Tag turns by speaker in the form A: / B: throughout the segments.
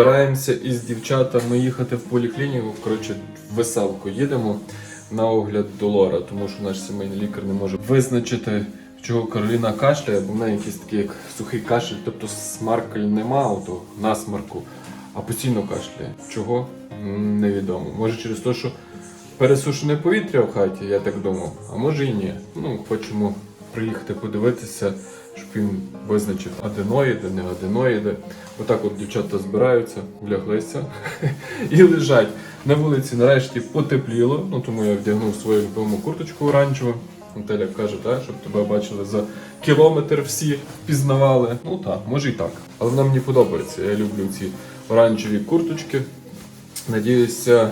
A: Збираємося із дівчатами їхати в поліклініку. Коротше, в веселку їдемо на огляд до Лора, тому що наш сімейний лікар не може визначити, чого Кароліна кашляє, бо в неї якийсь такий як сухий кашель, тобто смаркаль нема, ото насмарку, а постійно кашляє. Чого? Невідомо. Може через те, що пересушене повітря в хаті, я так думав, а може і ні. Ну, хочемо приїхати подивитися, щоб він визначив аденоїди, не аденоїди. Отак от дівчата збираються, вляглися і лежать. На вулиці нарешті потепліло, ну тому я вдягнув свою любиму курточку оранжеву. Наталя каже, так, щоб тебе бачили за кілометр всі впізнавали. Ну так, може і так. Але вона мені подобається. Я люблю ці оранжеві курточки. Надіюся,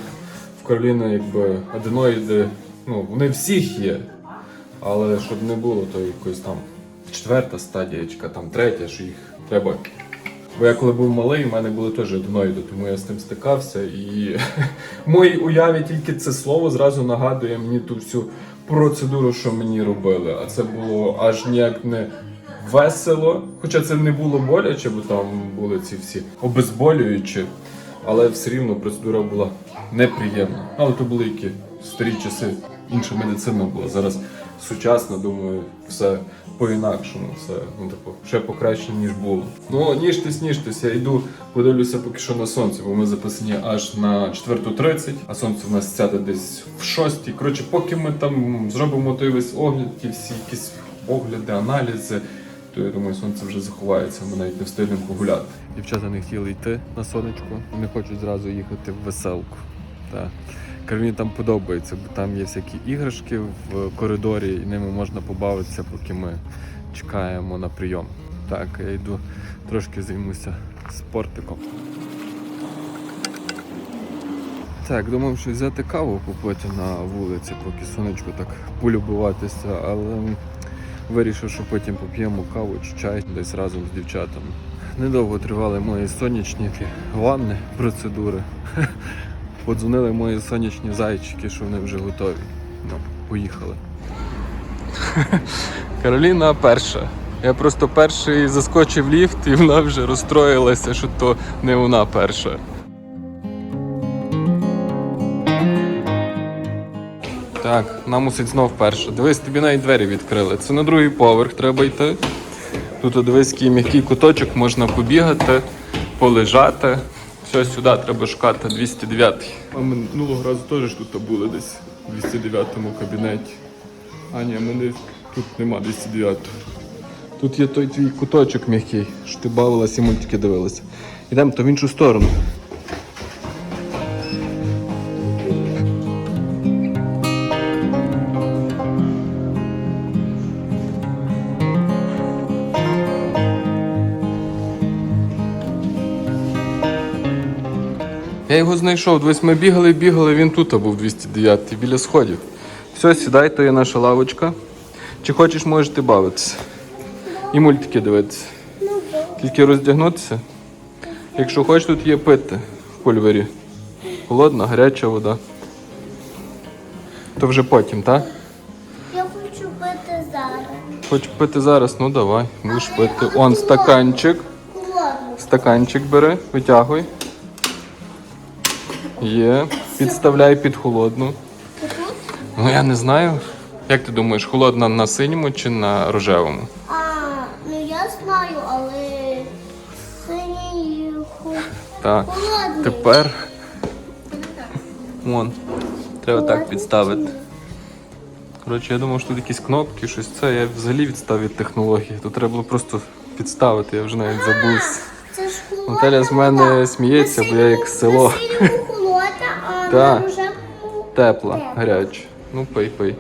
A: в Кароліни якби аденоїди, ну, вони всіх є. Але щоб не було, то якось там четверта стадія, там третя, що їх треба. Бо я коли був малий, в мене були теж аденоїди, тому я з тим стикався. І в моїй уяві тільки це слово зразу нагадує мені ту всю процедуру, що мені робили. А це було аж ніяк не весело. Хоча це не було боляче, бо там були ці всі обезболюючі. Але все рівно процедура була неприємна. Але то були які старі часи, інша медицина була. Зараз сучасна, думаю, все по-інакшому, все ну, типу, ще покраще, ніж було. Ну, ніжтесь, ніжтесь, я йду, подивлюся поки що на сонце, бо ми записані аж на 4.30, а сонце в нас сяде десь в 6. Коротше, поки ми там зробимо той весь огляд, ті всі якісь огляди, аналізи, то я думаю, сонце вже заховається, ми навіть не встигнемо погуляти. Дівчата не хотіли йти на сонечко, вони хочуть зразу їхати в веселку. Так. Кароліні там подобається, бо там є всякі іграшки в коридорі, і ними можна побавитися, поки ми чекаємо на прийом. Так, я йду трошки займуся спортиком. Так, думав, що взяти каву попити на вулиці, поки сонечко так полюбуватися, але вирішив, що потім поп'ємо каву чи чай десь разом з дівчатами. Недовго тривали мої сонячні ванни, процедури. Подзвонили мої сонячні зайчики, що вони вже готові. Ну, поїхали. Кароліна перша. Я просто перший заскочив ліфт і вона вже розстроїлася, що то не вона перша. Так, вона мусить знов перша. Дивись, тобі навіть двері відкрили. Це на другий поверх треба йти. Тут дивись, який м'який куточок, можна побігати, полежати. Все, сюди треба шукати 209. А ми минулого разу теж тут були десь в 209 кабінеті. А ні, мене тут нема 209. Тут є той твій куточок м'який, що ти бавилась і мультики дивилася. Йдемо то в іншу сторону. Я його знайшов. Дивись, ми бігали, бігали, він тут був 209 біля сходів. Все, сідай, то є наша лавочка. Чи хочеш, можеш ти бавитися. І мультики дивитися. Тільки роздягнутися. Якщо хочеш, тут є пити в пульвері. Холодна, гаряча вода. То вже потім, так?
B: Я хочу пити зараз.
A: Хочеш пити зараз? Ну давай, будеш пити. Он стаканчик. Стаканчик бери, витягуй. Є. Підставляй під холодну. Ну я не знаю. Як ти думаєш, холодна на синьому чи на рожевому?
B: А, ну я знаю, але синій хо-
A: Так. Тепер. Вон. Треба так
B: Холодний
A: підставити. Коротше, я думав, що тут якісь кнопки, щось це. Я взагалі відстав від технології. Тут треба було просто підставити, я вже навіть
B: холодна
A: Наталя з мене сміється, бо я як село.
B: Синьому
A: Так. Тепла, гаряча. Ну пий, пий.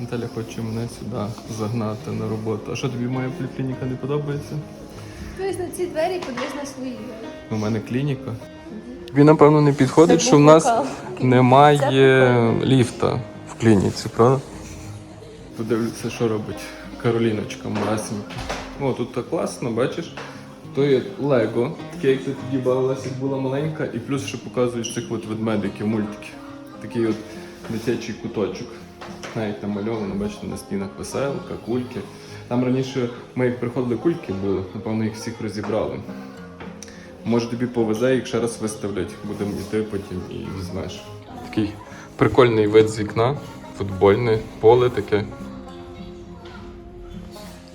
A: Наталя хоче мене сюди загнати на роботу. А що тобі моя поліклініка не подобається?
C: Дивись на ці двері і подивись на свої.
A: У мене клініка. Тобі, напевно, не підходить,
C: Це
A: що в нас немає ліфта в клініці, правда? Подивлюся, що робить Кароліночка малесенька. О, тут так класно, бачиш? То є Лего, таке, як ти тоді бавилася, як була маленька, і плюс ще показуєш цих от ведмедиків, мультики. Такий от дитячий куточок. Навіть намальовано, бачите, на стінах веселка, кульки. Там раніше ми як приходили кульки були, напевно, їх всіх розібрали. Може тобі повезе, їх ще раз виставлять. Будемо йти потім і візьмеш. Такий прикольний вид з вікна, футбольне поле таке.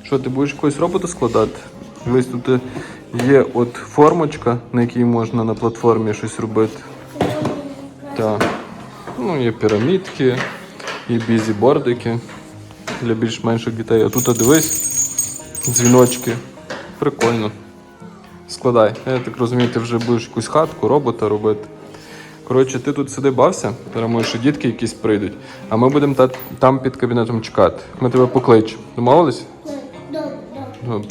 A: Що, ти будеш якусь роботу складати? Дивись, тут є от формочка, на якій можна на платформі щось робити. Так. Ну, є пірамідки, є бізібордики для більш-менших дітей. А тут дивись, дзвіночки. Прикольно. Складай. Я так розумію, ти вже будеш якусь хатку, робота робити. Коротше, ти тут сиди бався, зараз може ще дітки якісь прийдуть, а ми будемо та- там під кабінетом чекати. Ми тебе покличемо. Домовились?
B: Добре, добре.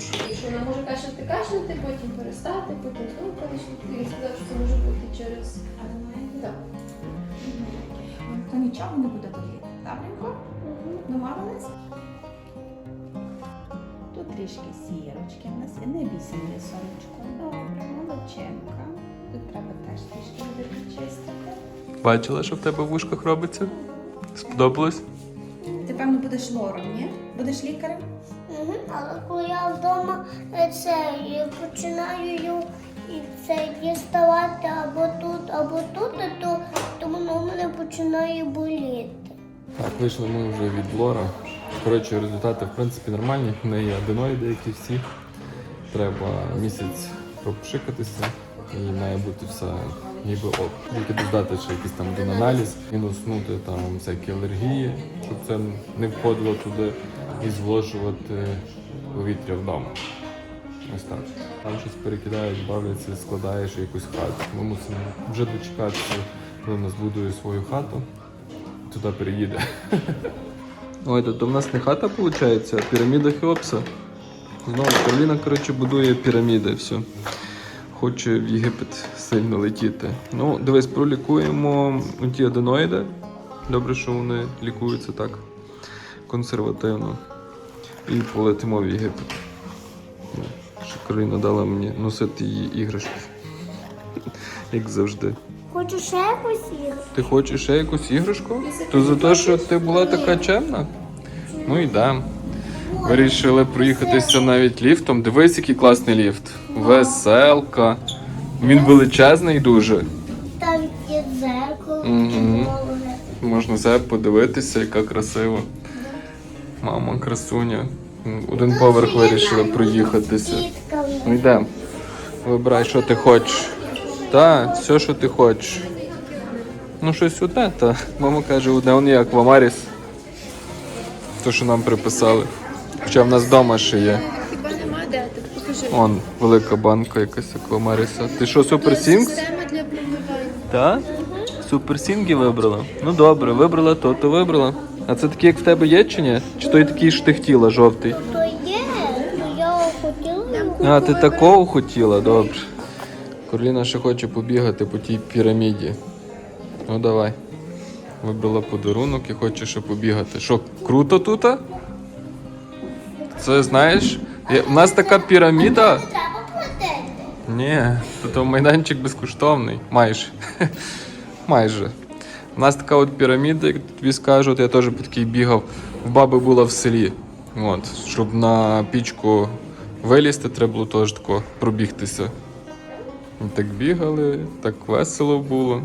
D: Трішки сірочки в нас є. Не бійся, моє сонечко. Добре, молодчинка. Тут треба теж трішки буде почистити.
A: Бачила, що в тебе в вушках робиться? Сподобалось?
D: Ти, певно, будеш лором, ні? Будеш лікарем?
B: Мгм, Але коли я вдома е, це і починаю ю- і це діставати або тут, або тут, то, то воно в мене починає боліти.
A: Так, вийшли ми вже від Лора. Коротше, результати в принципі нормальні. В неї аденоїди, як і всі. Треба місяць пропшикатися і має бути все ніби ок. Тільки додати ще якийсь там один аналіз, мінуснути там всякі алергії, щоб це не входило туди, і зволожувати повітря вдома. Ось так. Там щось перекидають, бавляться, складаєш якусь хату. Ми мусимо вже дочекатися, коли вона збудує свою хату. Туди переїде. Ой, то, в нас не хата виходить, а піраміда Хеопса. Знову Кароліна, коротше, будує піраміди, все. Хоче в Єгипет сильно летіти. Ну, дивись, пролікуємо ті аденоїди. Добре, що вони лікуються так консервативно. І полетимо в Єгипет. Ну, Що Кароліна дала мені носити її іграшки. Як завжди.
B: Хочу ще якусь їх?
A: Ти хочеш ще якусь іграшку? То за те, що ти була така чемна? Ну йдемо. Вирішили проїхатися навіть ліфтом. Дивись, який класний ліфт. Веселка. Він величезний дуже.
B: Там є дзеркало,
A: Мгм. Можна себе подивитися, яка красива. Мама, красуня. Один поверх вирішили проїхатися. Ну йдемо. Вибирай, що ти хочеш. Так, все, що ти хочеш. Ну, щось одне, та. Мама каже, одне он є аквамаріс. То, що нам приписали. Хоча в нас вдома ще є.
C: Хіба нема де? Так покажи.
A: Он, велика банка якась аквамаріса. Ти що, Супер Сінгс?
C: Система для промивання.
A: Так? Супер Сінги вибрала? Ну добре, вибрала то, то вибрала. А це такий, як в тебе є чи ні? Чи той такий що ти хотіла, жовтий?
B: То є, то я хотіла.
A: А, ти такого хотіла, добре. Короліна ще хоче побігати по тій піраміді. Ну давай. Вибрала подарунок і хоче ще побігати. Що, круто тут? Це знаєш? є- У нас така піраміда.
B: Треба платити.
A: Ні, тут майданчик безкоштовний. Майже. Майже. У нас така от піраміда, як тобі скажу, от я теж по такій бігав. В баби була в селі. От, щоб на пічку вилізти, треба було теж тако пробігтися. Так бігали, так весело було.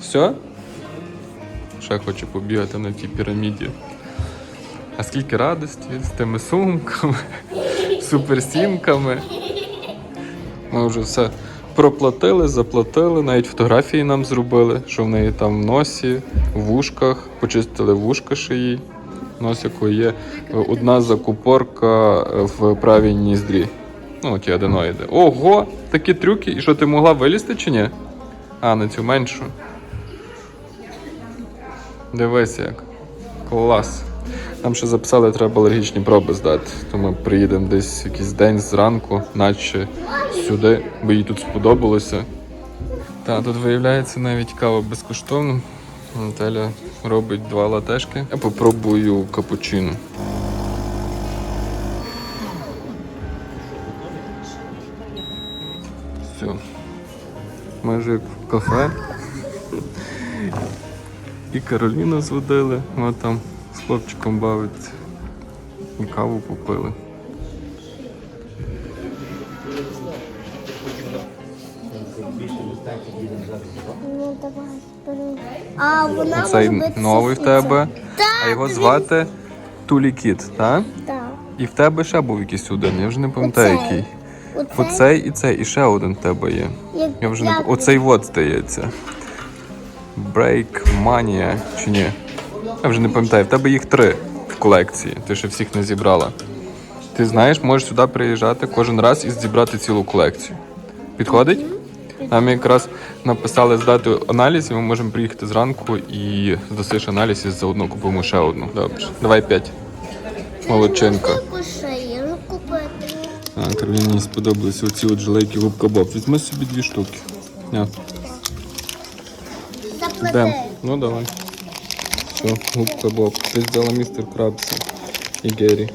A: Все? Ще хочу побігати на тій піраміді. А скільки радості з тими сумками, суперсімками. Ми вже все проплатили, заплатили, навіть фотографії нам зробили, що в неї там в носі, в вушках, почистили вушка шиї. Носику є одна закупорка в правій ніздрі. Ну, ті аденоїди. Ого! Такі трюки. І що ти могла вилізти чи ні? А, на цю меншу. Дивись як. Клас. Нам ще записали, треба алергічні проби здати. То ми приїдемо десь якийсь день зранку, наче сюди, бо їй тут сподобалося. Та тут виявляється навіть кава безкоштовна. Наталя робить два латешки. Я попробую капучино. Вже як в кафе. І Кароліну зводили, вона там з хлопчиком бавиться. І каву попили.
B: Ну давай. А вона
A: Оцей
B: може бути
A: новий в тебе. А його звати Тулі Кіт, так?
B: Так.
A: І в тебе ще був якийсь один, я вже не пам'ятаю
B: Оцей.
A: який.
B: Оцей,
A: і цей, і ще один в тебе є.
B: як-
A: Я вже не Оцей вот здається. Break Mania чи ні? Я вже не пам'ятаю, в тебе їх три в колекції. Ти ще всіх не зібрала. Ти знаєш, можеш сюди приїжджати кожен раз і зібрати цілу колекцію. Підходить? Нам якраз написали здати аналіз, і ми можемо приїхати зранку і здасиш аналіз і заодно купимо ще одну. Добре. Давай п'ять. Молодчинка. А, Кароліні сподобалися оці от жилейки губка Боб. Візьми собі дві штуки.
B: Заплати.
A: Йдем. Ну давай. Все, губка Боб. Ти взяла містер Крабса і Гері.